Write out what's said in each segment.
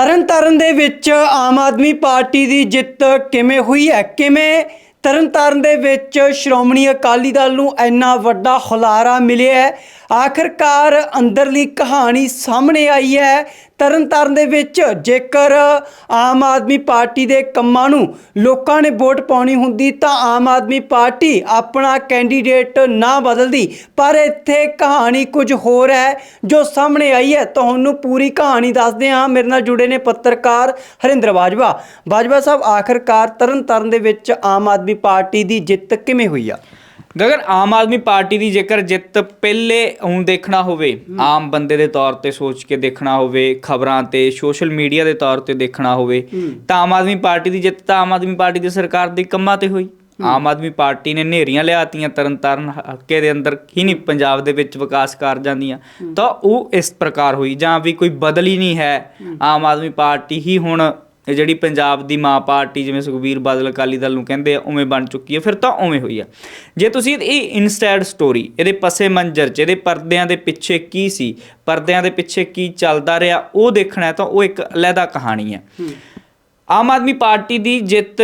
ਤਰਨਤਾਰਨ ਦੇ ਵਿੱਚ ਆਮ ਆਦਮੀ ਪਾਰਟੀ ਦੀ ਜਿੱਤ ਕਿਵੇਂ ਹੋਈ ਹੈ? ਕਿਵੇਂ ਤਰਨਤਾਰਨ ਦੇ ਵਿੱਚ ਸ਼੍ਰੋਮਣੀ ਅਕਾਲੀ ਦਲ ਨੂੰ ਇੰਨਾ ਵੱਡਾ ਹੁਲਾਰਾ ਮਿਲਿਆ ਹੈ? ਆਖਰਕਾਰ ਅੰਦਰਲੀ ਕਹਾਣੀ ਸਾਹਮਣੇ ਆਈ ਹੈ। ਤਰਨਤਾਰਨ ਦੇ ਵਿੱਚ ਜੇਕਰ ਆਮ ਆਦਮੀ ਪਾਰਟੀ ਦੇ ਕੰਮਾਂ ਨੂੰ ਲੋਕਾਂ ਨੇ ਵੋਟ ਪਾਉਣੀ ਹੁੰਦੀ ਤਾਂ ਆਮ ਆਦਮੀ ਪਾਰਟੀ ਆਪਣਾ ਕੈਂਡੀਡੇਟ ਨਾ ਬਦਲਦੀ। ਪਰ ਇੱਥੇ ਕਹਾਣੀ ਕੁਝ ਹੋਰ ਹੈ ਜੋ ਸਾਹਮਣੇ ਆਈ ਹੈ। ਤੁਹਾਨੂੰ ਪੂਰੀ ਕਹਾਣੀ ਦੱਸਦੇ ਹਾਂ। ਮੇਰੇ ਨਾਲ ਜੁੜੇ ਨੇ ਪੱਤਰਕਾਰ ਹਰਿੰਦਰ ਬਾਜਵਾ। ਬਾਜਵਾ ਸਾਹਿਬ, ਆਖਰਕਾਰ ਤਰਨਤਾਰਨ ਦੇ ਵਿੱਚ ਆਮ ਆਦਮੀ ਪਾਰਟੀ ਦੀ ਜਿੱਤ ਕਿਵੇਂ ਹੋਈ ਆ? ਗਗਨ ਆਮ ਆਦਮੀ ਪਾਰਟੀ ਦੀ ਜੇਕਰ ਜਿੱਤ ਪਹਿਲੇ ਹੁਣ ਦੇਖਣਾ ਹੋਵੇ ਆਮ ਬੰਦੇ ਦੇ ਤੌਰ ਤੇ ਸੋਚ ਕੇ ਦੇਖਣਾ ਹੋਵੇ ਖਬਰਾਂ ਤੇ ਸੋਸ਼ਲ ਮੀਡੀਆ ਦੇ ਤੌਰ ਤੇ ਦੇਖਣਾ ਹੋਵੇ ਤਾਂ ਆਮ ਆਦਮੀ ਪਾਰਟੀ ਦੀ ਜਿੱਤ ਤਾਂ ਆਮ ਆਦਮੀ ਪਾਰਟੀ ਦੀ ਸਰਕਾਰ ਦੀ ਕੰਮਾਂ ਤੇ ਹੋਈ। ਆਮ ਆਦਮੀ ਪਾਰਟੀ ਨੇ ਨੇਰੀਆਂ ਲਿਆਤੀਆਂ ਤਰਨਤਾਰਨ ਹਲਕੇ ਦੇ ਅੰਦਰ ਹੀ ਨਹੀਂ ਪੰਜਾਬ ਦੇ ਵਿੱਚ ਵਿਕਾਸ ਕਾਰਜਾਂ ਦੀਆਂ। ਤਾਂ ਉਹ ਇਸ ਪ੍ਰਕਾਰ ਹੋਈ ਜਾਂ ਵੀ ਕੋਈ ਬਦਲ ਹੀ ਨਹੀਂ ਹੈ। ਆਮ ਆਦਮੀ ਪਾਰਟੀ ਹੀ ਹੁਣ ਇਹ ਜਿਹੜੀ ਪੰਜਾਬ ਦੀ ਮਾਂ ਪਾਰਟੀ ਜਿਵੇਂ ਸੁਖਬੀਰ ਬਾਦਲ ਅਕਾਲੀ ਦਲ ਨੂੰ ਕਹਿੰਦੇ ਆ, ਉਵੇਂ ਬਣ ਚੁੱਕੀ ਹੈ ਫਿਰ ਤਾਂ ਉਵੇਂ ਹੋਈ ਆ। ਜੇ ਤੁਸੀਂ ਇਹ ਇਨਸਟੈਡ ਸਟੋਰੀ ਇਹਦੇ ਪਸੇ ਮੰਜ਼ਰ ਚ, ਇਹਦੇ ਪਰਦਿਆਂ ਦੇ ਪਿੱਛੇ ਕੀ ਸੀ, ਪਰਦਿਆਂ ਦੇ ਪਿੱਛੇ ਕੀ ਚੱਲਦਾ ਰਿਹਾ, ਉਹ ਦੇਖਣਾ ਹੈ ਤਾਂ ਉਹ ਇੱਕ ਅਲੱਗਾ ਕਹਾਣੀ ਹੈ ਆਮ ਆਦਮੀ ਪਾਰਟੀ ਦੀ ਜਿੱਤ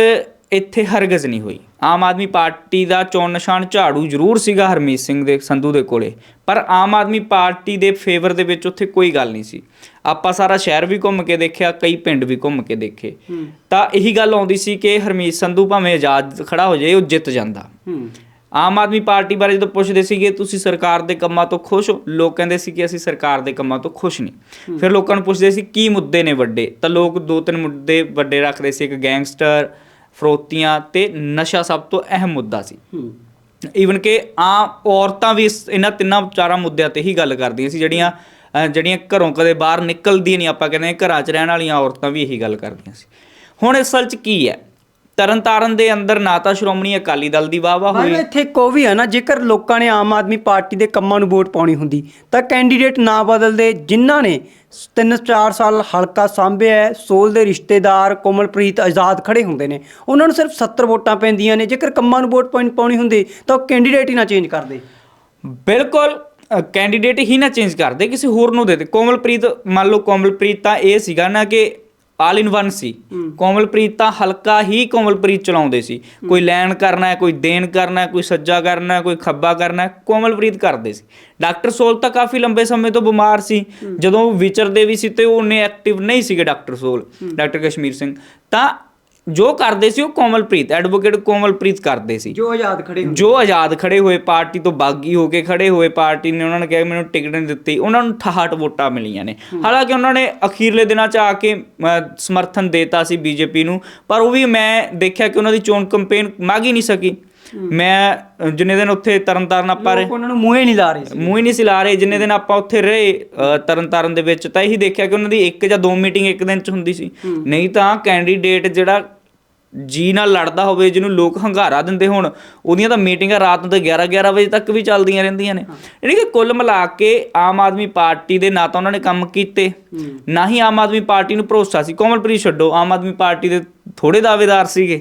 ਇੱਥੇ ਹਰਗਜ਼ ਨਹੀਂ ਹੋਈ। ਆਮ ਆਦਮੀ ਪਾਰਟੀ ਦਾ ਚੋਣ ਨਿਸ਼ਾਨ ਝਾੜੂ ਜ਼ਰੂਰ ਸੀਗਾ ਹਰਮੀਤ ਸਿੰਘ ਦੇ, ਸੰਧੂ ਦੇ ਕੋਲੇ। ਪਰ ਆਮ ਆਦਮੀ ਪਾਰਟੀ ਦੇ ਫੇਵਰ ਦੇ ਵਿੱਚ ਉੱਥੇ ਕੋਈ ਗੱਲ ਨਹੀਂ ਸੀ। ਆਪਾਂ ਸਾਰਾ ਸ਼ਹਿਰ ਵੀ ਘੁੰਮ ਕੇ ਦੇਖਿਆ ਕਈ ਪਿੰਡ ਵੀ ਘੁੰਮ ਕੇ ਦੇਖੇ। ਤਾਂ ਇਹੀ ਗੱਲ ਆਉਂਦੀ ਸੀ ਕਿ ਹਰਮੀਤ ਸੰਧੂ ਭਾਵੇਂ ਆਜ਼ਾਦ ਖੜਾ ਹੋ ਜਾਏ ਉਹ ਜਿੱਤ ਜਾਂਦਾ। ਆਮ ਆਦਮੀ ਪਾਰਟੀ ਬਾਰੇ ਜਦੋਂ ਪੁੱਛਦੇ ਸੀਗੇ ਤੁਸੀਂ ਸਰਕਾਰ ਦੇ ਕੰਮਾਂ ਤੋਂ ਖੁਸ਼ ਹੋ? ਲੋਕ ਕਹਿੰਦੇ ਸੀ ਕਿ ਅਸੀਂ ਸਰਕਾਰ ਦੇ ਕੰਮਾਂ ਤੋਂ ਖੁਸ਼ ਨਹੀਂ। ਫਿਰ ਲੋਕਾਂ ਨੂੰ ਪੁੱਛਦੇ ਸੀ ਕੀ ਮੁੱਦੇ ਨੇ ਵੱਡੇ? ਤਾਂ ਲੋਕ ਦੋ ਤਿੰਨ ਮੁੱਦੇ ਵੱਡੇ ਰੱਖਦੇ ਸੀ। ਇੱਕ ਗੈਂਗਸਟਰ ਫਰੋਤੀਆਂ ਤੇ ਨਸ਼ਾ ਸਭ ਤੋਂ ਅਹਿਮ ਮੁੱਦਾ ਸੀ। ਈਵਨ ਕਿ ਆ ਔਰਤਾਂ ਵੀ ਇਸ- ਇਹਨਾਂ ਤਿੰਨਾਂ ਚਾਰਾਂ ਮੁੱਦਿਆਂ ਤੇ ਹੀ ਗੱਲ ਕਰਦੀਆਂ ਸੀ ਜਿਹੜੀਆਂ ਅਹ, ਜਿਹੜੀਆਂ ਘਰੋਂ ਕਦੇ ਬਾਹਰ ਨਿਕਲਦੀਆਂ ਨਹੀਂ ਆਪਾਂ ਕਹਿੰਦੇ ਹਾਂ, ਘਰਾਂ 'ਚ ਰਹਿਣ ਵਾਲੀਆਂ ਔਰਤਾਂ ਵੀ ਇਹੀ ਗੱਲ ਕਰਦੀਆਂ ਸੀ। ਹੁਣ ਇਸ ਅਸਲ 'ਚ ਕੀ ਹੈ? ਤਰਨਤਾਰਨ ਦੇ ਅੰਦਰ ਨਾ ਤਾਂ ਸ਼੍ਰੋਮਣੀ ਅਕਾਲੀ ਦਲ ਦੀ ਵਾਹ ਵਾਹ ਹੋਈ। ਇੱਥੇ ਉਹ ਵੀ ਹੈ ਨਾ ਜੇਕਰ ਲੋਕਾਂ ਨੇ ਆਮ ਆਦਮੀ ਪਾਰਟੀ ਦੇ ਕੰਮਾਂ ਨੂੰ ਵੋਟ ਪਾਉਣੀ ਹੁੰਦੀ ਤਾਂ ਕੈਂਡੀਡੇਟ ਨਾ ਬਦਲਦੇ ਜਿਨ੍ਹਾਂ ਨੇ 3-4 ਸਾਲ ਹਲਕਾ ਸਾਂਭਿਆ ਹੈ, ਸੋਲ ਦੇ ਰਿਸ਼ਤੇਦਾਰ ਕੋਮਲਪ੍ਰੀਤ ਆਜ਼ਾਦ ਖੜੇ ਹੁੰਦੇ ਨੇ ਉਹਨਾਂ ਨੂੰ ਸਿਰਫ 70 ਵੋਟਾਂ ਪੈਂਦੀਆਂ ਨੇ ਜੇਕਰ ਕੰਮਾਂ ਨੂੰ ਵੋਟ ਪਾਉਣੀ ਪਾਉਣੀ ਹੁੰਦੀ ਤਾਂ ਉਹ ਕੈਂਡੀਡੇਟ ਹੀ ਨਾ ਚੇਂਜ ਕਰਦੇ। ਬਿਲਕੁਲ ਕੈਂਡੀਡੇਟ ਹੀ ਨਾ ਚੇਂਜ ਕਰਦੇ ਕਿਸੇ ਹੋਰ ਨੂੰ ਦੇ ਦੇ। ਕੋਮਲਪ੍ਰੀਤ ਮੰਨ ਲਓ ਕੋਮਲਪ੍ਰੀਤ ਤਾਂ ਇਹ ਸੀਗਾ ਨਾ ਕਿ ਆਲ ਇਨ ਵਨ ਸੀ। ਕੋਮਲਪ੍ਰੀਤ ਤਾਂ ਹਲਕਾ ਹੀ ਕੋਮਲਪ੍ਰੀਤ ਚਲਾਉਂਦੇ ਸੀ। ਕੋਈ ਲੈਣ ਕਰਨਾ ਹੈ ਕੋਈ ਦੇਣ ਕਰਨਾ ਹੈ ਕੋਈ ਸੱਜਾ ਕਰਨਾ ਹੈ ਕੋਈ ਖੱਬਾ ਕਰਨਾ ਹੈ ਕੋਮਲਪ੍ਰੀਤ ਕਰਦੇ ਸੀ। ਡਾਕਟਰ ਸੋਲ ਤਾਂ ਕਾਫੀ ਲੰਬੇ ਸਮੇਂ ਤੋਂ ਬਿਮਾਰ ਸੀ। ਜਦੋਂ ਵਿਚਰਦੇ ਵੀ ਸੀ ਤੇ ਉਹ ਉਹਨੇ ਐਕਟਿਵ ਨਹੀਂ ਸੀਗੇ ਡਾਕਟਰ ਸੋਲ। ਡਾਕਟਰ ਕਸ਼ਮੀਰ ਸਿੰਘ। ਤਾਂ ਜੋ ਕਰਦੇ ਸੀ ਉਹ ਕੋਮਲਪ੍ਰੀਤ ਐਡਵੋਕੇਟ ਕੋਮਲਪ੍ਰੀਤ ਕਰਦੇ ਸੀ। ਜੋ ਆਜ਼ਾਦ ਖੜੇ ਹੁੰਦੇ ਜੋ ਆਜ਼ਾਦ ਖੜੇ ਹੋਏ ਪਾਰਟੀ ਤੋਂ ਬਾਗੀ ਹੋ ਕੇ ਖੜੇ ਹੋਏ ਪਾਰਟੀ ਨੇ ਉਹਨਾਂ ਨੇ ਕਿਹਾ ਮੈਨੂੰ ਟਿਕਟ ਨਹੀਂ ਦਿੱਤੀ ਉਹਨਾਂ ਨੂੰ 68 ਵੋਟਾਂ ਮਿਲੀਆਂ ਨੇ। ਹਾਲਾਂਕਿ ਉਹਨਾਂ ਨੇ ਅਖੀਰਲੇ ਦਿਨਾਂ 'ਚ ਆ ਕੇ ਸਮਰਥਨ ਦੇਤਾ ਸੀ ਬੀਜੇਪੀ ਨੂੰ ਪਰ ਉਹ ਵੀ ਮੈਂ ਦੇਖਿਆ ਕਿ ਉਹਨਾਂ ਦੀ ਚੋਣ ਕੈਂਪੇਨ ਮਾਗ ਹੀ ਨਹੀਂ ਸਕੀ। ਮੈਂ ਜਿੰਨੇ ਦਿਨ ਉੱਥੇ ਤਰਨਤਾਰਨ ਆਪਾਂ ਰਹੇ ਉਹਨਾਂ ਨੂੰ ਮੂੰਹੇ ਨਹੀਂ ਲਾ ਰਹੇ ਸੀ। ਮੂੰਹ ਹੀ ਨਹੀਂ ਸੀ ਲਾ ਰਹੇ। ਜਿੰਨੇ ਦਿਨ ਆਪਾਂ ਉੱਥੇ ਰਹੇ ਤਰਨਤਾਰਨ ਦੇ ਵਿੱਚ ਤਾਂ ਇਹੀ ਦੇਖਿਆ ਕਿ ਉਹਨਾਂ ਦੀ ਇੱਕ ਜਾਂ ਦੋ ਮੀਟਿੰਗ ਇੱਕ ਦਿਨ 'ਚ ਹੁੰਦੀ ਸੀ। ਨਹੀਂ ਤਾਂ ਕੈਂਡੀਡੇਟ ਜਿਹੜਾ ਜੀ ਨਾਲ ਲੜਦਾ ਹੋਵੇ ਜਿਹਨੂੰ ਲੋਕ ਹੰਗਾਰਾ ਦਿੰਦੇ ਹੋਣ ਉਹਦੀਆਂ ਤਾਂ ਮੀਟਿੰਗਾਂ ਰਾਤ ਨੂੰ ਤੇ 11 11 ਵਜੇ ਤੱਕ ਵੀ ਚੱਲਦੀਆਂ ਰਹਿੰਦੀਆਂ ਨੇ। ਯਾਨੀ ਕਿ ਕੁੱਲ ਮਿਲਾ ਕੇ ਆਮ ਆਦਮੀ ਪਾਰਟੀ ਦੇ ਨਾ ਤਾਂ ਉਹਨਾਂ ਨੇ ਕੰਮ ਕੀਤੇ ਨਾ ਹੀ ਆਮ ਆਦਮੀ ਪਾਰਟੀ ਨੂੰ ਭਰੋਸਾ ਸੀ। ਕੋਮਲਪ੍ਰੀਤ ਛੱਡੋ ਆਮ ਆਦਮੀ ਪਾਰਟੀ ਦੇ ਥੋੜੇ ਦਾਅਵੇਦਾਰ ਸੀਗੇ।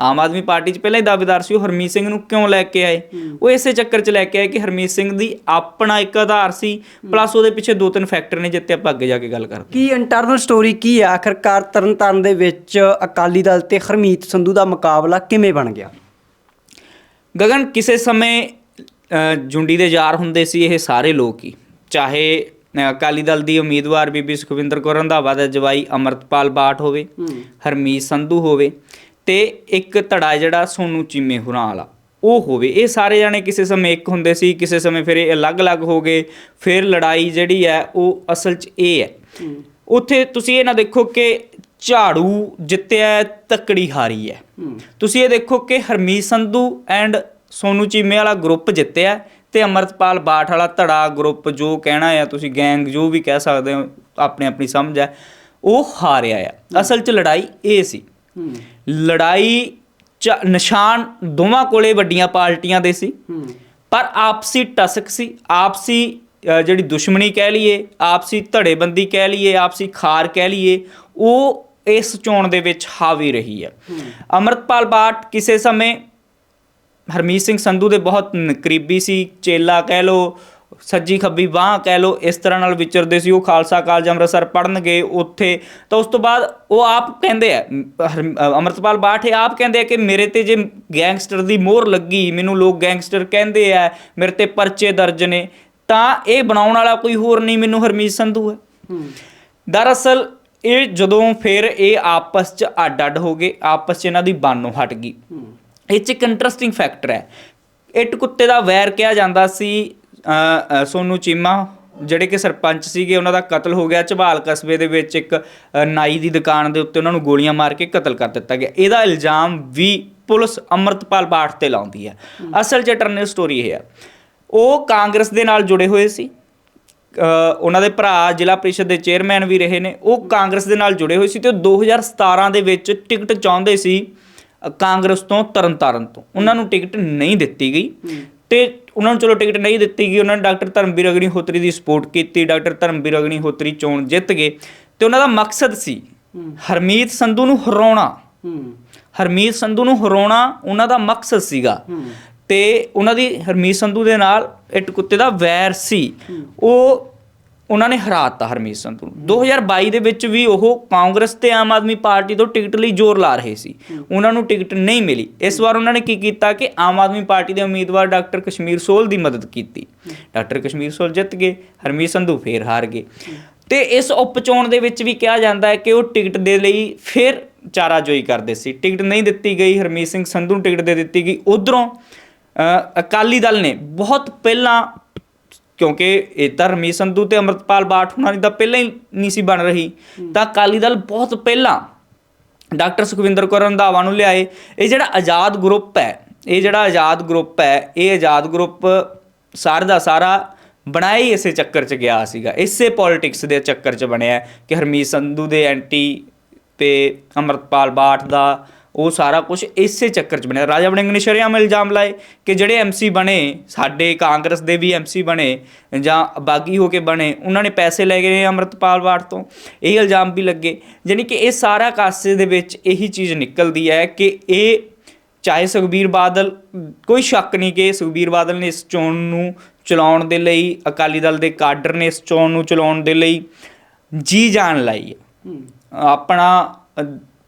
ਆਮ ਆਦਮੀ ਪਾਰਟੀ 'ਚ ਪਹਿਲਾਂ ਹੀ ਦਾਅਵੇਦਾਰ ਸੀ ਉਹ ਹਰਮੀਤ ਸਿੰਘ ਨੂੰ ਕਿਉਂ ਲੈ ਕੇ ਆਏ? ਉਹ ਇਸੇ ਚੱਕਰ 'ਚ ਲੈ ਕੇ ਆਏ ਕਿ ਹਰਮੀਤ ਸਿੰਘ ਦੀ ਆਪਣਾ ਇੱਕ ਆਧਾਰ ਸੀ ਪਲੱਸ ਉਹਦੇ ਪਿੱਛੇ ਦੋ ਤਿੰਨ ਫੈਕਟਰ ਨੇ ਜਿੱਤੇ ਆਪਾਂ ਅੱਗੇ ਜਾ ਕੇ ਗੱਲ ਕਰਦੇ ਕੀ ਇੰਟਰਨਲ ਸਟੋਰੀ ਕੀ ਹੈ ਆਖਰਕਾਰ ਤਰਨਤਾਰਨ ਦੇ ਵਿੱਚ ਅਕਾਲੀ ਦਲ ਤੇ ਹਰਮੀਤ ਸੰਧੂ ਦਾ ਮੁਕਾਬਲਾ ਕਿਵੇਂ ਬਣ ਗਿਆ? ਗਗਨ ਕਿਸੇ ਸਮੇਂ ਜੁੰਡੀ ਦੇ ਯਾਰ ਹੁੰਦੇ ਸੀ ਇਹ ਸਾਰੇ ਲੋਕ ਹੀ ਚਾਹੇ ਅਕਾਲੀ ਦਲ ਦੀ ਉਮੀਦਵਾਰ ਬੀਬੀ ਸੁਖਵਿੰਦਰ ਕੌਰ ਰੰਧਾਵਾ ਦਾ ਜਵਾਈ ਅਮਰਤਪਾਲ ਬਾਠ ਹੋਵੇ ਹਰਮੀਤ ਸੰਧੂ ਹੋਵੇ ਤੇ ਇੱਕ ਧੜਾ ਜਿਹੜਾ ਸੋਨੂ ਚੀਮੇ ਹੁਰਾਂ ਵਾਲਾ ਉਹ ਹੋਵੇ। ਇਹ ਸਾਰੇ ਜਾਣੇ ਕਿਸੇ ਸਮੇਂ ਇੱਕ ਹੁੰਦੇ ਸੀ ਕਿਸੇ ਸਮੇਂ ਫਿਰ ਇਹ ਅਲੱਗ-ਅਲੱਗ ਹੋ ਗਏ ਫਿਰ ਲੜਾਈ ਜਿਹੜੀ ਹੈ ਉਹ ਅਸਲ 'ਚ ਇਹ ਹੈ। ਉੱਥੇ ਤੁਸੀਂ ਇਹ ਨਾ ਦੇਖੋ ਕਿ ਝਾੜੂ ਜਿੱਤਿਆ ਤੱਕੜੀ ਹਾਰੀ ਹੈ। ਤੁਸੀਂ ਇਹ ਦੇਖੋ ਕਿ ਹਰਮੀਤ ਸੰਧੂ ਐਂਡ ਸੋਨੂ ਚੀਮੇ ਵਾਲਾ ਗਰੁੱਪ ਜਿੱਤਿਆ ਤੇ ਅਮਰਤਪਾਲ ਬਾਠ ਵਾਲਾ ਧੜਾ ਗਰੁੱਪ ਜੋ ਕਹਿਣਾ ਹੈ ਤੁਸੀਂ ਗੈਂਗ ਜੋ ਵੀ ਕਹਿ ਸਕਦੇ ਹੋ ਆਪਣੀ ਆਪਣੀ ਸਮਝ ਹੈ ਉਹ ਹਾਰਿਆ ਆ। ਅਸਲ 'ਚ ਲੜਾਈ ਇਹ ਸੀ। ਲੜਾਈ ਚ ਨਿਸ਼ਾਨ ਦੋਵਾਂ ਕੋਲੇ ਵੱਡੀਆਂ ਪਾਰਟੀਆਂ ਦੇ ਸੀ। ਪਰ ਆਪਸੀ ਟਸਕ ਸੀ। ਆਪਸੀ ਜਿਹੜੀ ਦੁਸ਼ਮਣੀ ਕਹਿ ਲਈਏ ਆਪਸੀ ਧੜੇਬੰਦੀ ਕਹਿ ਲਈਏ ਆਪਸੀ ਖਾਰ ਕਹਿ ਲਈਏ ਉਹ ਇਸ ਚੋਣ ਦੇ ਵਿੱਚ ਹਾਵੀ ਰਹੀ ਹੈ। ਅਮਰਤਪਾਲ ਬਾਟ ਕਿਸੇ ਸਮੇਂ ਹਰਮੀਤ ਸਿੰਘ ਸੰਧੂ ਦੇ ਬਹੁਤ ਕਰੀਬੀ ਸੀ ਚੇਲਾ ਕਹਿ ਲੋ ਸੱਜੀ ਖੱਬੀ ਬਾਹ ਕਹਿ ਲੋ ਇਸ ਤਰ੍ਹਾਂ ਨਾਲ ਵਿਚਰਦੇ ਸੀ ਉਹ ਖਾਲਸਾ ਕਾਲਜ ਅੰਮ੍ਰਿਤਸਰ ਪੜਨ ਗਏ ਉੱਥੇ। ਤਾਂ ਉਸ ਤੋਂ ਬਾਅਦ ਉਹ ਆਪ ਕਹਿੰਦੇ ਆ ਅੰਮ੍ਰਿਤਪਾਲ ਬਾਠ ਆਪ ਕਹਿੰਦੇ ਆ ਕਿ ਮੇਰੇ ਤੇ ਜੇ ਗੈਂਗਸਟਰ ਦੀ ਮੋਹਰ ਲੱਗੀ ਮੈਨੂੰ ਲੋਕ ਗੈਂਗਸਟਰ ਕਹਿੰਦੇ ਆ ਮੇਰੇ ਤੇ ਪਰਚੇ ਦਰਜ ਨੇ ਤਾਂ ਇਹ ਬਣਾਉਣ ਵਾਲਾ ਕੋਈ ਹੋਰ ਨਹੀਂ ਮੈਨੂੰ ਹਰਮੀਤ ਸੰਧੂ ਹੈ। ਦਰਅਸਲ ਇਹ ਜਦੋਂ ਫਿਰ ਇਹ ਆਪਸ ਚ ਅੱਡ-ਅੱਡ ਹੋ ਗਏ ਆਪਸ ਚ ਇਹਨਾਂ ਦੀ ਬਾਨੋਂ ਹਟ ਗਈ। ਇਹ ਚ ਇੱਕ ਇੰਟਰਸਟਿੰਗ ਫੈਕਟਰ ਹੈ। ਇੱਟ ਕੁੱਤੇ ਦਾ ਵੈਰ ਕਿਹਾ ਜਾਂਦਾ ਸੀ ਅ, ਸੋਨੂ ਚੀਮਾ ਜਿਹੜੇ ਕਿ ਸਰਪੰਚ ਸੀਗੇ ਉਹਨਾਂ ਦਾ ਕਤਲ ਹੋ ਗਿਆ। ਝਬਾਲ ਕਸਬੇ ਦੇ ਵਿੱਚ ਇੱਕ ਨਾਈ ਦੀ ਦੁਕਾਨ ਦੇ ਉੱਤੇ ਉਹਨਾਂ ਨੂੰ ਗੋਲੀਆਂ ਮਾਰ ਕੇ ਕਤਲ ਕਰ ਦਿੱਤਾ ਗਿਆ। ਇਹਦਾ ਇਲਜ਼ਾਮ ਵੀ ਪੁਲਿਸ ਅਮਰਤਪਾਲ ਬਾਠ ਤੇ ਲਾਉਂਦੀ ਹੈ। ਅਸਲ 'ਚ ਟਰਨਲ ਸਟੋਰੀ ਇਹ ਹੈ। ਉਹ ਕਾਂਗਰਸ ਦੇ ਨਾਲ ਜੁੜੇ ਹੋਏ ਸੀ। ਉਹਨਾਂ ਦੇ ਭਰਾ ਜ਼ਿਲ੍ਹਾ ਪ੍ਰੀਸ਼ਦ ਦੇ ਚੇਅਰਮੈਨ ਵੀ ਰਹੇ ਨੇ। ਉਹ ਕਾਂਗਰਸ ਦੇ ਨਾਲ ਜੁੜੇ ਹੋਏ ਸੀ ਤੇ ਉਹ 2017 ਦੇ ਵਿੱਚ ਟਿਕਟ ਚਾਹੁੰਦੇ ਸੀ ਕਾਂਗਰਸ ਤੋਂ ਤਰਨਤਾਰਨ ਤੋਂ। ਉਹਨਾਂ ਨੂੰ ਟਿਕਟ ਨਹੀਂ ਦਿੱਤੀ ਗਈ। ਤੇ ਉਹਨਾਂ ਨੂੰ ਚਲੋ ਟਿਕਟ ਨਹੀਂ ਦਿੱਤੀ ਗਈ। ਉਹਨਾਂ ਨੇ ਡਾਕਟਰ ਧਰਮਵੀਰ ਅਗਨੀਹੋਤਰੀ ਦੀ ਸਪੋਰਟ ਕੀਤੀ। ਡਾਕਟਰ ਧਰਮਵੀਰ ਅਗਨੀਹੋਤਰੀ ਚੋਣ ਜਿੱਤ ਗਏ। ਤੇ ਉਹਨਾਂ ਦਾ ਮਕਸਦ ਸੀ ਹਰਮੀਤ ਸੰਧੂ ਨੂੰ ਹਰਾਉਣਾ। ਹਰਮੀਤ ਸੰਧੂ ਨੂੰ ਹਰਾਉਣਾ ਉਹਨਾਂ ਦਾ ਮਕਸਦ ਸੀਗਾ। ਤੇ ਉਹਨਾਂ ਦੀ ਹਰਮੀਤ ਸੰਧੂ ਦੇ ਨਾਲ ਇੱਟ ਕੁੱਤੇ ਦਾ ਵੈਰ ਸੀ। ਉਹ ਉਹਨਾਂ ਨੇ ਹਰਾਤਾ ਹਰਮੀਤ ਸੰਧੂ ਨੂੰ। 2022 ਦੇ ਵਿੱਚ ਵੀ ਉਹ ਕਾਂਗਰਸ ਤੇ ਆਮ ਆਦਮੀ ਪਾਰਟੀ ਤੋਂ ਟਿਕਟ ਲਈ ਜ਼ੋਰ ਲਾ ਰਹੇ ਸੀ। ਉਹਨਾਂ ਨੂੰ ਟਿਕਟ ਨਹੀਂ ਮਿਲੀ। ਇਸ ਵਾਰ ਉਹਨਾਂ ਨੇ ਕੀ ਕੀਤਾ ਕਿ ਆਮ ਆਦਮੀ ਪਾਰਟੀ ਦੇ ਉਮੀਦਵਾਰ ਡਾਕਟਰ ਕਸ਼ਮੀਰ ਸੋਲ ਦੀ ਮਦਦ ਕੀਤੀ। ਡਾਕਟਰ ਕਸ਼ਮੀਰ ਸੋਲ ਜਿੱਤ ਗਏ, ਹਰਮੀਤ ਸੰਧੂ ਫੇਰ ਹਾਰ ਗਏ। ਤੇ ਇਸ ਉਪਚੋਣ ਦੇ ਵਿੱਚ ਵੀ ਕਿਹਾ ਜਾਂਦਾ ਹੈ ਕਿ ਉਹ ਟਿਕਟ ਦੇ ਲਈ ਫਿਰ ਚਾਰਾਜੋਈ ਕਰਦੇ ਸੀ। ਟਿਕਟ ਨਹੀਂ ਦਿੱਤੀ ਗਈ, ਹਰਮੀਤ ਸਿੰਘ ਸੰਧੂ ਨੂੰ ਟਿਕਟ ਦੇ ਦਿੱਤੀ ਗਈ। ਉਧਰੋਂ ਅਕਾਲੀ ਦਲ ਨੇ ਬਹੁਤ ਪਹਿਲਾਂ ਕਿਉਂਕਿ ਇਹ ਤਾਂ ਰਮੀਤ ਸੰਧੂ ਤੇ ਅਮਰਤਪਾਲ ਬਾਠ ਉਹਨਾਂ ਦੀ ਤਾਂ ਪਹਿਲਾਂ ਹੀ ਨਹੀਂ ਸੀ ਬਣ ਰਹੀ। ਤਾਂ ਅਕਾਲੀ ਦਲ ਬਹੁਤ ਪਹਿਲਾਂ ਡਾਕਟਰ ਸੁਖਵਿੰਦਰ ਕੌਰ ਰੰਧਾਵਾ ਨੂੰ ਲਿਆਏ। ਇਹ ਜਿਹੜਾ ਆਜ਼ਾਦ ਗਰੁੱਪ ਹੈ ਇਹ ਜਿਹੜਾ ਆਜ਼ਾਦ ਗਰੁੱਪ ਹੈ ਇਹ ਆਜ਼ਾਦ ਗਰੁੱਪ ਸਾਰਾ ਦਾ ਸਾਰਾ ਬਣਾਇਆ ਹੀ ਇਸੇ ਚੱਕਰ 'ਚ ਗਿਆ ਸੀਗਾ। ਇਸੇ ਪੋਲਿਟਿਕਸ ਦੇ ਚੱਕਰ 'ਚ ਬਣਿਆ ਕਿ ਹਰਮੀਤ ਸੰਧੂ ਦੇ ਐਂਟੀ ਤੇ ਅਮਰਤਪਾਲ ਬਾਠ ਦਾ ਉਹ ਸਾਰਾ ਕੁਝ ਇਸੇ ਚੱਕਰ 'ਚ ਬਣਿਆ। ਰਾਜਾ ਵੜਿੰਗ ਨੇ ਸ਼ਰੇਆਮ ਇਲਜ਼ਾਮ ਲਾਏ ਕਿ ਜਿਹੜੇ ਐਮਸੀ ਬਣੇ ਸਾਡੇ ਕਾਂਗਰਸ ਦੇ ਵੀ ਐਮਸੀ ਬਣੇ ਜਾਂ ਬਾਗੀ ਹੋ ਕੇ ਬਣੇ ਉਹਨਾਂ ਨੇ ਪੈਸੇ ਲੈ ਗਏ ਅਮਰਤਪਾਲ ਬਾਠ ਤੋਂ। ਇਹ ਇਲਜ਼ਾਮ ਵੀ ਲੱਗੇ। ਯਾਨੀ ਕਿ ਇਹ ਸਾਰਾ ਕਾਸੇ ਦੇ ਵਿੱਚ ਇਹੀ ਚੀਜ਼ ਨਿਕਲਦੀ ਹੈ ਕਿ ਇਹ ਚਾਹੇ ਸੁਖਬੀਰ ਬਾਦਲ ਕੋਈ ਸ਼ੱਕ ਨਹੀਂ ਕਿ ਸੁਖਬੀਰ ਬਾਦਲ ਨੇ ਇਸ ਚੋਣ ਨੂੰ ਚਲਾਉਣ ਦੇ ਲਈ ਅਕਾਲੀ ਦਲ ਦੇ ਕਾਡਰ ਨੇ ਇਸ ਚੋਣ ਨੂੰ ਚਲਾਉਣ ਦੇ ਲਈ ਜੀ ਜਾਨ ਲਾਈ ਹੈ। ਆਪਣਾ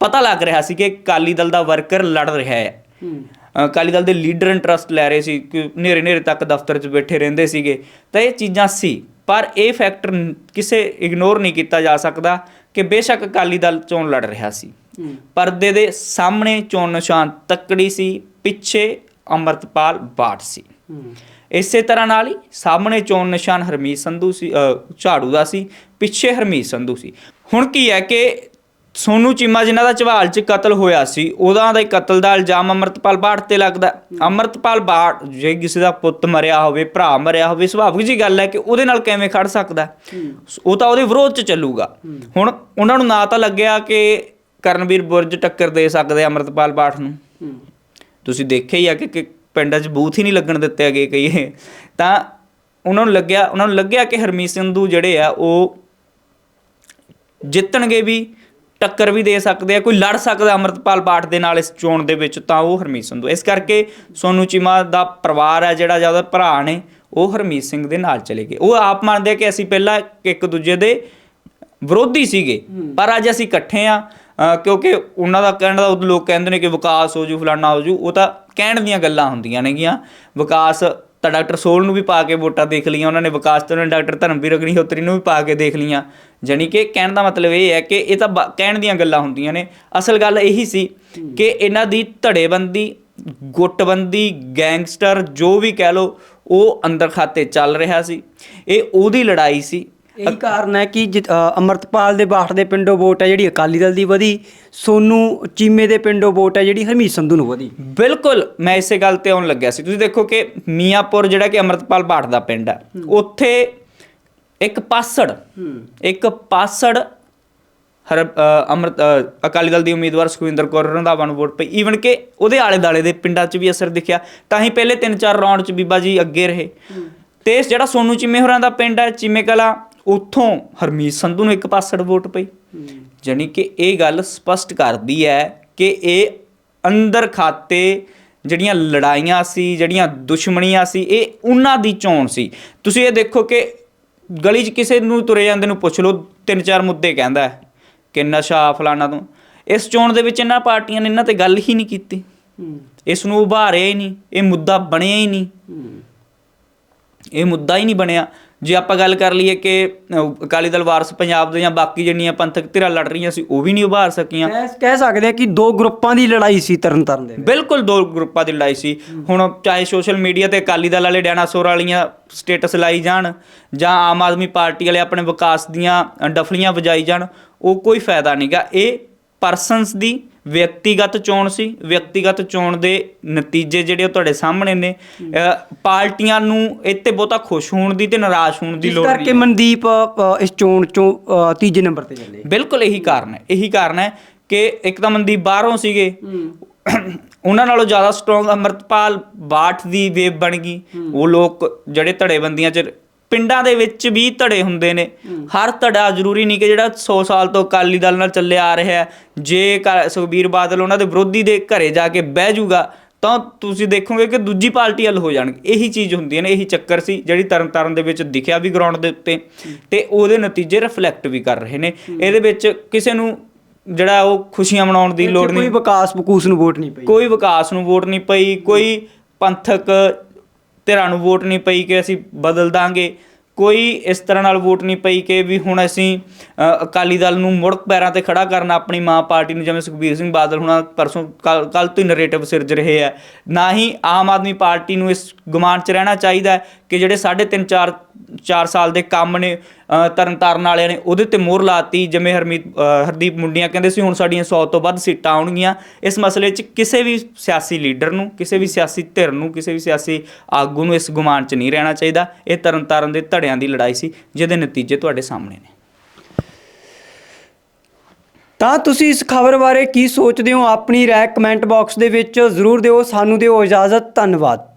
ਪਤਾ ਲੱਗ ਰਿਹਾ ਸੀ ਕਿ ਅਕਾਲੀ ਦਲ ਦਾ ਵਰਕਰ ਲੜ ਰਿਹਾ ਹੈ। ਅਕਾਲੀ ਦਲ ਦੇ ਲੀਡਰ ਇੰਟਰਸਟ ਲੈ ਰਹੇ ਸੀ ਕਿ ਨੇਰੇ ਨੇਰੇ ਤੱਕ ਦਫ਼ਤਰ 'ਚ ਬੈਠੇ ਰਹਿੰਦੇ ਸੀਗੇ। ਤਾਂ ਇਹ ਚੀਜ਼ਾਂ ਸੀ ਪਰ ਇਹ ਫੈਕਟਰ ਕਿਸੇ ਇਗਨੋਰ ਨਹੀਂ ਕੀਤਾ ਜਾ ਸਕਦਾ ਕਿ ਬੇਸ਼ੱਕ ਅਕਾਲੀ ਦਲ ਚੋਣ ਲੜ ਰਿਹਾ ਸੀ। ਪਰਦੇ ਦੇ ਸਾਹਮਣੇ ਚੋਣ ਨਿਸ਼ਾਨ ਤੱਕੜੀ ਸੀ ਪਿੱਛੇ ਅਮਰਤਪਾਲ ਬਾਠ ਸੀ। ਇਸੇ ਤਰ੍ਹਾਂ ਨਾਲ ਹੀ ਸਾਹਮਣੇ ਚੋਣ ਨਿਸ਼ਾਨ ਹਰਮੀਤ ਸੰਧੂ ਸੀ ਝਾੜੂ ਦਾ ਸੀ ਪਿੱਛੇ ਹਰਮੀਤ ਸੰਧੂ ਸੀ। ਹੁਣ ਕੀ ਹੈ ਕਿ ਸੋਨੂ ਚੀਮਾ ਜਿਨ੍ਹਾਂ ਦਾ ਝਵਾਲ 'ਚ ਕਤਲ ਹੋਇਆ ਸੀ ਉਹਦਾ ਦਾ ਕਤਲ ਦਾ ਇਲਜ਼ਾਮ ਅਮਰਤਪਾਲ ਬਾਠ ਤੇ ਲੱਗਦਾ ਅਮਰਤਪਾਲ ਬਾਠ ਜੇ ਕਿਸੇ ਦਾ ਪੁੱਤ ਮਰਿਆ ਹੋਵੇ ਭਰਾ ਮਰਿਆ ਹੋਵੇ ਸੁਭਾਵਿਕ ਜੀ ਗੱਲ ਹੈ ਕਿ ਉਹਦੇ ਨਾਲ ਕਿਵੇਂ ਖੜ ਸਕਦਾ ਉਹ ਤਾਂ ਉਹਦੇ ਵਿਰੋਧ 'ਚ ਚੱਲੂਗਾ। ਹੁਣ ਉਹਨਾਂ ਨੂੰ ਨਾ ਤਾਂ ਲੱਗਿਆ ਕਿ ਕਰਨਵੀਰ ਬੁਰਜ ਟੱਕਰ ਦੇ ਸਕਦੇ ਅਮਰਤਪਾਲ ਬਾਠ ਨੂੰ। ਤੁਸੀਂ ਦੇਖਿਆ ਹੀ ਆ ਕਿ ਪਿੰਡਾਂ 'ਚ ਬੂਥ ਹੀ ਨਹੀਂ ਲੱਗਣ ਦਿੱਤੇ ਹੈਗੇ ਕਈ ਤਾਂ ਉਹਨਾਂ ਨੂੰ ਲੱਗਿਆ ਉਹਨਾਂ ਨੂੰ ਲੱਗਿਆ ਕਿ ਹਰਮੀਤ ਸੰਧੂ ਜਿਹੜੇ ਆ ਉਹ ਜਿੱਤਣਗੇ ਵੀ ਟੱਕਰ ਵੀ ਦੇ ਸਕਦੇ ਆ, ਕੋਈ ਲੜ ਸਕਦਾ ਅਮਰਤਪਾਲ ਪਾਠ ਦੇ ਨਾਲ ਇਸ ਚੋਣ ਦੇ ਵਿੱਚ, ਤਾਂ ਉਹ ਹਰਮੀਤ ਸੰਧੂ। ਇਸ ਕਰਕੇ ਸੋਨੂ ਚੀਮਾ ਦਾ ਪਰਿਵਾਰ ਹੈ, ਜਿਹੜਾ ਜ਼ਿਆਦਾ ਭਰਾ ਨੇ, ਉਹ ਹਰਮੀਤ ਸਿੰਘ ਦੇ ਨਾਲ ਚਲੇ ਗਏ। ਉਹ ਆਪ ਮੰਨਦੇ ਆ ਕਿ ਅਸੀਂ ਪਹਿਲਾਂ ਇੱਕ ਦੂਜੇ ਦੇ ਵਿਰੋਧੀ ਸੀਗੇ, ਪਰ ਅੱਜ ਅਸੀਂ ਇਕੱਠੇ ਆ ਕਿਉਂਕਿ ਉਹਨਾਂ ਦਾ ਕਹਿਣ ਦਾ ਉਹ ਲੋਕ ਕਹਿੰਦੇ ਨੇ ਕਿ ਵਿਕਾਸ ਹੋ ਜੂ, ਫਲਾਨਾ ਹੋ ਜੂ, ਉਹ ਤਾਂ ਕਹਿਣ ਦੀਆਂ ਗੱਲਾਂ ਹੁੰਦੀਆਂ ਨੇਗੀਆਂ। ਵਿਕਾਸ ਤਾਂ ਡਾਕਟਰ ਸੋਲ ਨੂੰ ਵੀ ਪਾ ਕੇ ਵੋਟਾਂ ਦੇਖ ਲਈਆਂ, ਉਹਨਾਂ ਨੇ ਵਿਕਾਸ ਤੇ ਉਹਨਾਂ ਨੇ ਡਾਕਟਰ ਧਰਮਵੀਰ ਅਗਨੀਹੋਤਰੀ ਨੂੰ ਵੀ ਪਾ ਕੇ ਦੇਖ ਲਈਆਂ। ਜਾਣੀ ਕਿ ਕਹਿਣ ਦਾ ਮਤਲਬ ਇਹ ਹੈ ਕਿ ਇਹ ਤਾਂ ਬ- ਕਹਿਣ ਦੀਆਂ ਗੱਲਾਂ ਹੁੰਦੀਆਂ ਨੇ। ਅਸਲ ਗੱਲ ਇਹੀ ਸੀ ਕਿ ਇਹਨਾਂ ਦੀ ਧੜੇਬੰਦੀ, ਗੁੱਟਬੰਦੀ, ਗੈਂਗਸਟਰ, ਜੋ ਵੀ ਕਹਿ ਲੋ ਉਹ ਅੰਦਰ ਖਾਤੇ ਚੱਲ ਰਿਹਾ ਸੀ। ਇਹ ਉਹਦੀ ਲੜਾਈ ਸੀ ਇਹੀ ਕਾਰਨ ਹੈ ਕਿ ਜਿ- ਅ, ਅਮਰਤਪਾਲ ਦੇ ਬਾਠ ਦੇ ਪਿੰਡੋਂ ਵੋਟ ਹੈ ਜਿਹੜੀ ਅਕਾਲੀ ਦਲ ਦੀ ਵਧੀ ਸੋਨੂ ਚੀਮੇ ਦੇ ਪਿੰਡੋਂ ਵੋਟ ਹੈ ਜਿਹੜੀ ਹਰਮੀਤ ਸੰਧੂ ਨੂੰ ਵਧੀ। ਬਿਲਕੁਲ ਮੈਂ ਇਸੇ ਗੱਲ ਤੇ ਆਉਣ ਲੱਗਿਆ ਸੀ। ਤੁਸੀਂ ਦੇਖੋ ਕਿ ਮੀਆਂਪੁਰ ਜਿਹੜਾ ਕਿ ਅਮਰਤਪਾਲ ਬਾਠ ਦਾ ਪਿੰਡ ਹੈ ਉੱਥੇ ਇੱਕ ਪਾਸੜ ਇੱਕ ਪਾਸੜ ਹਰ ਅ, ਅੰਮ੍ਰਿਤ ਅ, ਅਕਾਲੀ ਦਲ ਦੀ ਉਮੀਦਵਾਰ ਸੁਖਵਿੰਦਰ ਕੌਰ ਰੰਧਾਵਾ ਨੂੰ ਵੋਟ ਪਈ। ਈਵਨ ਕਿ ਉਹਦੇ ਆਲੇ ਦਾਲੇ ਦੇ ਪਿੰਡਾਂ 'ਚ ਵੀ ਅਸਰ ਦਿਖਿਆ। ਤਾਂ ਹੀ ਪਹਿਲੇ 3-4 ਰਾਉਂਡ 'ਚ ਬੀਬਾ ਜੀ ਅੱਗੇ ਰਹੇ। ਤੇ ਜਿਹੜਾ ਸੋਨੂ ਚੀਮੇ ਹੋਰਾਂ ਦਾ ਪਿੰਡ ਹੈ ਚੀਮੇ ਕਲਾ ਉੱਥੋਂ ਹਰਮੀਤ ਸੰਧੂ ਨੂੰ ਇੱਕ ਪਾਸੜ ਵੋਟ ਪਈ। ਜਾਣੀ ਕਿ ਇਹ ਗੱਲ ਸਪਸ਼ਟ ਕਰਦੀ ਹੈ ਕਿ ਇਹ ਅੰਦਰ ਖਾਤੇ ਜਿਹੜੀਆਂ ਲੜਾਈਆਂ ਸੀ ਜਿਹੜੀਆਂ ਦੁਸ਼ਮਣੀਆਂ ਸੀ ਇਹ ਉਹਨਾਂ ਦੀ ਚੋਣ ਸੀ। ਤੁਸੀਂ ਇਹ ਦੇਖੋ ਕਿ ਗਲੀ 'ਚ ਕਿਸੇ ਨੂੰ ਤੁਰੇ ਜਾਂਦੇ ਨੂੰ ਪੁੱਛ ਲਓ ਤਿੰਨ ਚਾਰ ਮੁੱਦੇ ਕਹਿੰਦਾ ਕਿ ਨਸ਼ਾ ਫਲਾਣਾ ਤੋਂ। ਇਸ ਚੋਣ ਦੇ ਵਿੱਚ ਇਹਨਾਂ ਪਾਰਟੀਆਂ ਨੇ ਇਹਨਾਂ ਤੇ ਗੱਲ ਹੀ ਨਹੀਂ ਕੀਤੀ। ਇਸ ਨੂੰ ਉਭਾਰਿਆ ਹੀ ਨਹੀਂ ਇਹ ਮੁੱਦਾ ਬਣਿਆ ਹੀ ਨਹੀਂ। ਇਹ ਮੁੱਦਾ ਹੀ ਨਹੀਂ ਬਣਿਆ। ਜੇ ਆਪਾਂ ਗੱਲ ਕਰ ਲਈਏ ਕਿ ਅਕਾਲੀ ਦਲ ਵਾਰਸ ਪੰਜਾਬ ਦੇ ਜਾਂ ਬਾਕੀ ਜਿਹੜੀਆਂ ਪੰਥਕ ਧਿਰਾਂ ਲੜ ਰਹੀਆਂ ਸੀ ਉਹ ਵੀ ਨਹੀਂ ਉਭਾਰ ਸਕੀਆਂ। ਕਹਿ ਸਕਦੇ ਆ ਕਿ ਦੋ ਗਰੁੱਪਾਂ ਦੀ ਲੜਾਈ ਸੀ ਤਰਨਤਾਰਨ ਦੇ ਬਿਲਕੁਲ ਦੋ ਗਰੁੱਪਾਂ ਦੀ ਲੜਾਈ ਸੀ। ਹੁਣ ਚਾਹੇ ਸੋਸ਼ਲ ਮੀਡੀਆ ਤੇ ਅਕਾਲੀ ਦਲ ਵਾਲੇ ਡਾਇਨਾਸੌਰ ਵਾਲੀਆਂ ਸਟੇਟਸ ਲਾਈ ਜਾਣ ਜਾਂ ਆਮ ਆਦਮੀ ਪਾਰਟੀ ਵਾਲੇ ਆਪਣੇ ਵਿਕਾਸ ਦੀਆਂ ਡਫਲੀਆਂ ਵਜਾਈ ਜਾਣ ਉਹ ਕੋਈ ਫਾਇਦਾ ਨਹੀਂਗਾ ਇਹ ਪਰਸਨਸ ਦੀ ਵਿਅਕਤੀਗਤ ਚੋਣ ਸੀ। ਵਿਅਕਤੀਗਤ ਚੋਣ ਦੇ ਨਤੀਜੇ ਜਿਹੜੇ ਉਹ ਤੁਹਾਡੇ ਸਾਹਮਣੇ ਨੇ। ਪਾਰਟੀਆਂ ਨੂੰ ਇੱਥੇ ਬਹੁਤਾ ਖੁਸ਼ ਹੋਣ ਦੀ ਤੇ ਨਿਰਾਸ਼ ਹੋਣ ਦੀ ਲੋੜ ਨਹੀਂ ਕਰਕੇ ਮਨਦੀਪ ਇਸ ਚੋਣ ਚੋਂ ਤੀਜੇ ਨੰਬਰ ਤੇ ਚੱਲੇ। ਬਿਲਕੁਲ ਇਹੀ ਕਾਰਨ ਹੈ। ਇਹੀ ਕਾਰਨ ਹੈ ਕਿ ਇੱਕ ਤਾਂ ਮਨਦੀਪ ਬਾਹਰੋਂ ਸੀਗੇ। ਉਹਨਾਂ ਨਾਲੋਂ ਜ਼ਿਆਦਾ ਸਟਰੋਂਗ ਅਮਰਤਪਾਲ ਬਾਠ ਦੀ ਵੇਵ ਬਣ ਗਈ। ਉਹ ਲੋਕ ਜਿਹੜੇ ਧੜੇਬੰਦੀਆਂ 'ਚ ਪਿੰਡਾਂ ਦੇ ਵਿੱਚ ਵੀ ਧੜੇ ਹੁੰਦੇ ਨੇ। ਹਰ ਧੜਾ ਜ਼ਰੂਰੀ ਨਹੀਂ ਕਿ ਜਿਹੜਾ 100 ਸਾਲ ਤੋਂ ਅਕਾਲੀ ਦਲ ਨਾਲ ਚੱਲਿਆ ਆ ਰਿਹਾ ਹੈ। ਜੇ ਸੁਖਬੀਰ ਬਾਦਲ ਉਹਨਾਂ ਦੇ ਵਿਰੋਧੀ ਦੇ ਘਰੇ ਜਾ ਕੇ ਬਹਿ ਜਾਊਗਾ ਤਾਂ ਤੁਸੀਂ ਦੇਖੋਗੇ ਕਿ ਦੂਜੀ ਪਾਰਟੀ ਵੱਲ ਹੋ ਜਾਣਗੇ। ਇਹੀ ਚੀਜ਼ ਹੁੰਦੀ ਹੈ ਨਾ ਇਹੀ ਚੱਕਰ ਸੀ ਜਿਹੜੀ ਤਰਨਤਾਰਨ ਦੇ ਵਿੱਚ ਦਿਖਿਆ ਵੀ ਗਰਾਊਂਡ ਦੇ ਉੱਤੇ ਤੇ ਉਹਦੇ ਨਤੀਜੇ ਰਿਫਲੈਕਟ ਵੀ ਕਰ ਰਹੇ ਨੇ। ਇਹਦੇ ਵਿੱਚ ਕਿਸੇ ਨੂੰ ਜਿਹੜਾ ਉਹ ਖੁਸ਼ੀਆਂ ਮਨਾਉਣ ਦੀ ਲੋੜ ਕੋਈ ਨਹੀਂ। ਵਿਕਾਸ ਬਕੂਸ ਨੂੰ ਵੋਟ ਨਹੀਂ ਪਈ। ਕੋਈ ਵਿਕਾਸ ਨੂੰ ਵੋਟ ਨਹੀਂ ਪਈ ਕੋਈ ਪੰਥਕ ਧਿਰਾਂ ਨੂੰ ਵੋਟ ਨਹੀਂ ਪਈ ਕਿ ਅਸੀਂ ਬਦਲ ਦਾਂਗੇ। ਕੋਈ ਇਸ ਤਰ੍ਹਾਂ ਨਾਲ ਵੋਟ ਨਹੀਂ ਪਈ ਕਿ ਵੀ ਹੁਣ ਅਸੀਂ ਅਕਾਲੀ ਦਲ ਨੂੰ ਮੁੜ ਪੈਰਾਂ ਤੇ ਖੜਾ ਕਰਨਾ ਆਪਣੀ ਮਾਂ ਪਾਰਟੀ ਨੂੰ, ਜਿਵੇਂ ਸੁਖਬੀਰ ਸਿੰਘ ਬਾਦਲ ਹੁਣਾਂ ਪਰਸੋਂ ਕੱਲ ਤੋਂ ਹੀ ਨਰੇਟਿਵ ਸਿਰਜ ਰਹੇ ਆ। ਨਾ ਹੀ ਆਮ ਆਦਮੀ ਪਾਰਟੀ ਨੂੰ ਇਸ ਗੁਮਾਨ 'ਚ ਰਹਿਣਾ ਚਾਹੀਦਾ ਕਿ ਜਿਹੜੇ 3.5 4 4 ਸਾਲ ਦੇ ਕੰਮ ਨੇ ਤਰਨਤਾਰਨ ਵਾਲਿਆਂ ਨੇ ਉਹਦੇ ਤੇ ਮੋਹਰ ਲਾਤੀ, ਜਿਵੇਂ ਹਰਮੀਤ ਹਰਦੀਪ ਮੁੰਡੀਆਂ ਕਹਿੰਦੇ ਸੀ, ਹੁਣ ਸਾਡੀਆਂ 100 ਤੋਂ ਵੱਧ ਸੀਟਾਂ ਆਉਣਗੀਆਂ। ਇਸ ਮਸਲੇ 'ਚ ਕਿਸੇ ਵੀ ਸਿਆਸੀ ਲੀਡਰ ਨੂੰ, ਕਿਸੇ ਵੀ ਸਿਆਸੀ ਧਿਰ ਨੂੰ, ਕਿਸੇ ਵੀ ਸਿਆਸੀ ਆਗੂ ਨੂੰ ਇਸ ਗੁਮਾਨ 'ਚ ਨਹੀਂ ਰਹਿਣਾ ਚਾਹੀਦਾ। ਇਹ ਤਰਨਤਾਰਨ ਦੇ ਧੜਿਆਂ ਦੀ ਲੜਾਈ ਸੀ, ਜਿਹਦੇ ਨਤੀਜੇ ਤੁਹਾਡੇ ਸਾਹਮਣੇ ਨੇ। ਤਾਂ ਤੁਸੀਂ ਇਸ ਖਬਰ ਬਾਰੇ ਕੀ ਸੋਚਦੇ ਹੋ? ਆਪਣੀ ਰਾਏ ਕਮੈਂਟ ਬਾਕਸ ਦੇ ਵਿੱਚ ਜ਼ਰੂਰ ਦਿਓ। ਸਾਨੂੰ ਦਿਓ ਇਜਾਜ਼ਤ। ਧੰਨਵਾਦ।